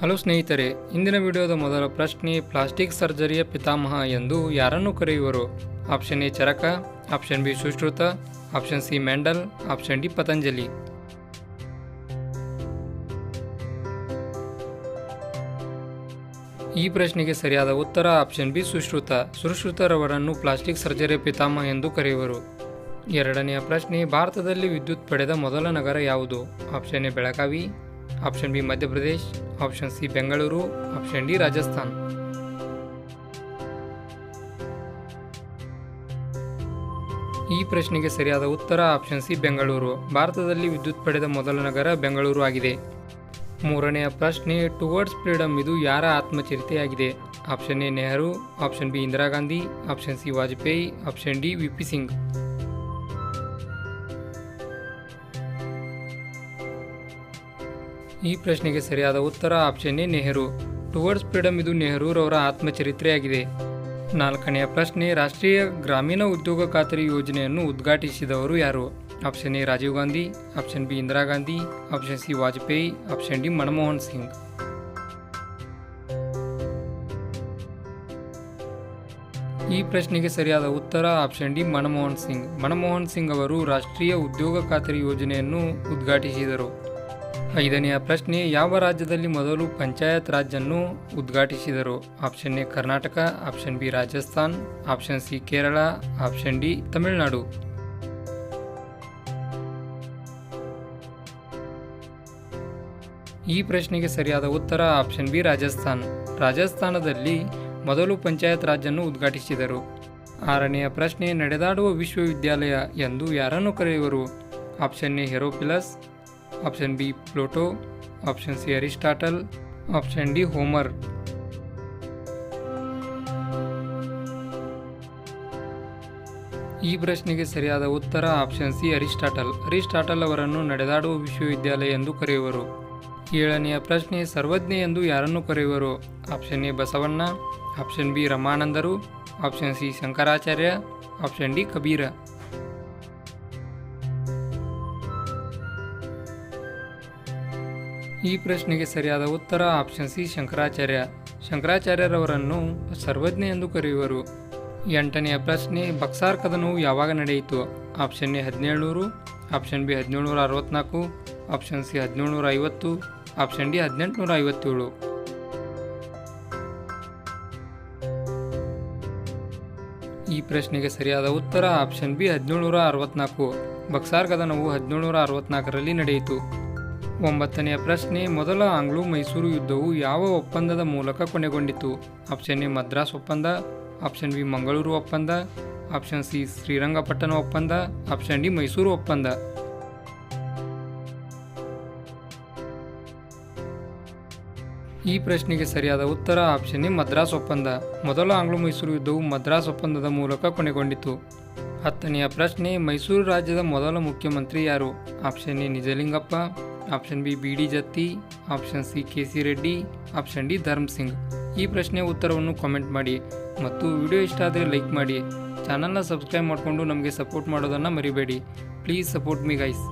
Hello ಸ್ನೇಹಿತರೆ, ಇಂದಿನ ವಿಡಿಯೋದ ಮೊದಲ ಪ್ರಶ್ನೆ, ಪ್ಲಾಸ್ಟಿಕ್ ಸರ್ಜರಿಯ ಪಿತಾಮಹ ಎಂದು ಯಾರನ್ನು ಕರೆಯುವರು? Option A Charaka, option B Sushruta, option C Mendel option D Patanjali. ಈ ಪ್ರಶ್ನೆಗೆ ಸರಿಯಾದ ಉತ್ತರ ಆಪ್ಷನ್ ಬಿ ಸುಶ್ರುತ. ಸುಶ್ರುತರವರನ್ನು ಪ್ಲಾಸ್ಟಿಕ್ ಸರ್ಜರಿಯ ಪಿತಾಮಹ ಎಂದು ಕರೆಯುವರು. ಎರಡನೆಯ ಪ್ರಶ್ನೆ, ಭಾರತದಲ್ಲಿ ವಿದ್ಯುತ್ ಪಡೆದ ಮೊದಲ ನಗರ ಯಾವುದು? Option A Belagavi option B Madhya Pradesh option C Bengaluru option D Rajasthan ಈ ಪ್ರಶ್ನೆಗೆ ಸರಿಯಾದ ಉತ್ತರ ಆಪ್ಷನ್ ಸಿ ಬೆಂಗಳೂರು ಭಾರತದಲ್ಲಿ ವಿದ್ಯುತ್ ಪಡೆದ ಮೊದಲ ನಗರ ಬೆಂಗಳೂರು ಆಗಿದೆ. ಮೂರನೆಯ ಪ್ರಶ್ನೆ ಟುವರ್ಡ್ಸ್ ಫ್ರೀಡಮ್ ಇದು ಯಾರ ಆತ್ಮಚರಿತೆಯಾಗಿದೆ? Option A Nehru option B Indira Gandhi option C Vajpayee option D V P Singh ಈ ಪ್ರಶ್ನೆಗೆ ಸರಿಯಾದ ಉತ್ತರ option A, Nehru. Towards freedom ಇದು ನೆಹರೂರವರ ಆತ್ಮಚರಿತ್ರೆಯಾಗಿದೆ. ನಾಲ್ಕನೆಯ ಪ್ರಶ್ನೆ, ರಾಷ್ಟ್ರೀಯ ಗ್ರಾಮೀಣ ಉದ್ಯೋಗ ಖಾತರಿ ಯೋಜನೆಯನ್ನು ಉದ್ಘಾಟಿಸಿದವರು ಯಾರು? Option A, Rajiv Gandhi, option B, Indira Gandhi, option C, Vajpayee, option D, Manmohan Singh. ಈ ಪ್ರಶ್ನೆಗೆ ಸರಿಯಾದ ಉತ್ತರ ಆಪ್ಷನ್ ಡಿ, ಮನಮೋಹನ್ ಸಿಂಗ್. ಮನಮೋಹನ್ ಸಿಂಗ್ ಅವರು ರಾಷ್ಟ್ರೀಯ ಉದ್ಯೋಗ ಖಾತರಿ ಯೋಜನೆಯನ್ನು ಉದ್ಘಾಟಿಸಿದರು. ಐದನೆಯ ಪ್ರಶ್ನೆ, ಯಾವ ರಾಜ್ಯದಲ್ಲಿ ಮೊದಲು ಪಂಚಾಯತ್ ರಾಜ್ ಅನ್ನು ಉದ್ಘಾಟಿಸಿದರು? Option A, Karnataka, option B, Rajasthan, option C, Kerala, option D, Tamil Nadu. ಈ ಪ್ರಶ್ನೆಗೆ ಸರಿಯಾದ ಉತ್ತರ ಆಪ್ಷನ್ ಬಿ, ರಾಜಸ್ಥಾನ್. ರಾಜಸ್ಥಾನದಲ್ಲಿ ಮೊದಲು ಪಂಚಾಯತ್ ರಾಜ್ ಅನ್ನು ಉದ್ಘಾಟಿಸಿದರು. ಆರನೆಯ ಪ್ರಶ್ನೆ, ನಡೆದಾಡುವ ವಿಶ್ವವಿದ್ಯಾಲಯ ಎಂದು ಯಾರನ್ನು ಕರೆಯುವರು? Option A, Herophilus option B Plato option C Aristotle option D Homer ಈ ಪ್ರಶ್ನೆಗೆ ಸರಿಯಾದ ಉತ್ತರ ಆಪ್ಷನ್ ಸಿ ಅರಿಸ್ಟಾಟಲ್ ಅರಿಸ್ಟಾಟಲ್ ಅವರನ್ನು ನಡೆದಾಡುವ ವಿಶ್ವವಿದ್ಯಾಲಯ ಎಂದು ಕರೆಯುವರು. ಏಳನೆಯ ಪ್ರಶ್ನೆ, ಸರ್ವಜ್ಞ ಎಂದು ಯಾರನ್ನು ಕರೆಯುವರು? Option A Basavanna. Option B ರಮಾನಂದರು. Option C Shankaracharya. Option D Kabira. ಈ ಪ್ರಶ್ನೆಗೆ ಸರಿಯಾದ ಉತ್ತರ ಆಪ್ಷನ್ ಸಿ ಶಂಕರಾಚಾರ್ಯ. ಶಂಕರಾಚಾರ್ಯರವರನ್ನು ಸರ್ವಜ್ಞ ಎಂದು ಕರೆಯುವರು. ಎಂಟನೆಯ ಪ್ರಶ್ನೆ, ಬಕ್ಸಾರ್ ಕದನವು ಯಾವಾಗ ನಡೆಯಿತು? ಆಪ್ಷನ್ ಎ ಹದಿನೇಳುನೂರು ಆಪ್ಷನ್ ಬಿ ಹದಿನೇಳುನೂರ ಅರವತ್ನಾಲ್ಕು ಆಪ್ಷನ್ ಸಿ ಹದಿನೇಳುನೂರ ಐವತ್ತು ಆಪ್ಷನ್ ಡಿ ಹದಿನೆಂಟುನೂರ ಐವತ್ತೇಳು. ಈ ಪ್ರಶ್ನೆಗೆ ಸರಿಯಾದ ಉತ್ತರ ಆಪ್ಷನ್ ಬಿ ಹದಿನೇಳುನೂರ ಅರವತ್ನಾಲ್ಕು. ಬಕ್ಸಾರ್ ಕದನವು ಹದಿನೇಳುನೂರ ಅರವತ್ನಾಲ್ಕರಲ್ಲಿ ನಡೆಯಿತು. ಒಂಬತ್ತನೆಯ ಪ್ರಶ್ನೆ, ಮೊದಲ ಆಂಗ್ಲೋ ಮೈಸೂರು ಯುದ್ಧವು ಯಾವ ಒಪ್ಪಂದದ ಮೂಲಕ ಕೊನೆಗೊಂಡಿತು? ಆಪ್ಷನ್ ಎ, ಮದ್ರಾಸ್ ಒಪ್ಪಂದ. ಆಪ್ಷನ್ ಬಿ, ಮಂಗಳೂರು ಒಪ್ಪಂದ. ಆಪ್ಷನ್ ಸಿ, ಶ್ರೀರಂಗಪಟ್ಟಣ ಒಪ್ಪಂದ. ಆಪ್ಷನ್ ಡಿ, ಮೈಸೂರು ಒಪ್ಪಂದ. ಈ ಪ್ರಶ್ನೆಗೆ ಸರಿಯಾದ ಉತ್ತರ ಆಪ್ಷನ್ ಎ, ಮದ್ರಾಸ್ ಒಪ್ಪಂದ. ಮೊದಲ ಆಂಗ್ಲೋ ಮೈಸೂರು ಯುದ್ಧವು ಮದ್ರಾಸ್ ಒಪ್ಪಂದದ ಮೂಲಕ ಕೊನೆಗೊಂಡಿತು. ಹತ್ತನೆಯ ಪ್ರಶ್ನೆ, ಮೈಸೂರು ರಾಜ್ಯದ ಮೊದಲ ಮುಖ್ಯಮಂತ್ರಿ ಯಾರು? Option A, Nijalingappa. Option B B D Jatti, option C K C Reddy, option D Dharam Singh. ಈ ಪ್ರಶ್ನೆ ಉತ್ತರವನ್ನು ಕಾಮೆಂಟ್ ಮಾಡಿ ಮತ್ತು ವಿಡಿಯೋ ಇಷ್ಟ ಆದರೆ ಲೈಕ್ ಮಾಡಿ. ಚಾನಲ್ನ ಸಬ್ಸ್ಕ್ರೈಬ್ ಮಾಡಿಕೊಂಡು ನಮಗೆ ಸಪೋರ್ಟ್ ಮಾಡೋದನ್ನು ಮರಿಬೇಡಿ. Please support me guys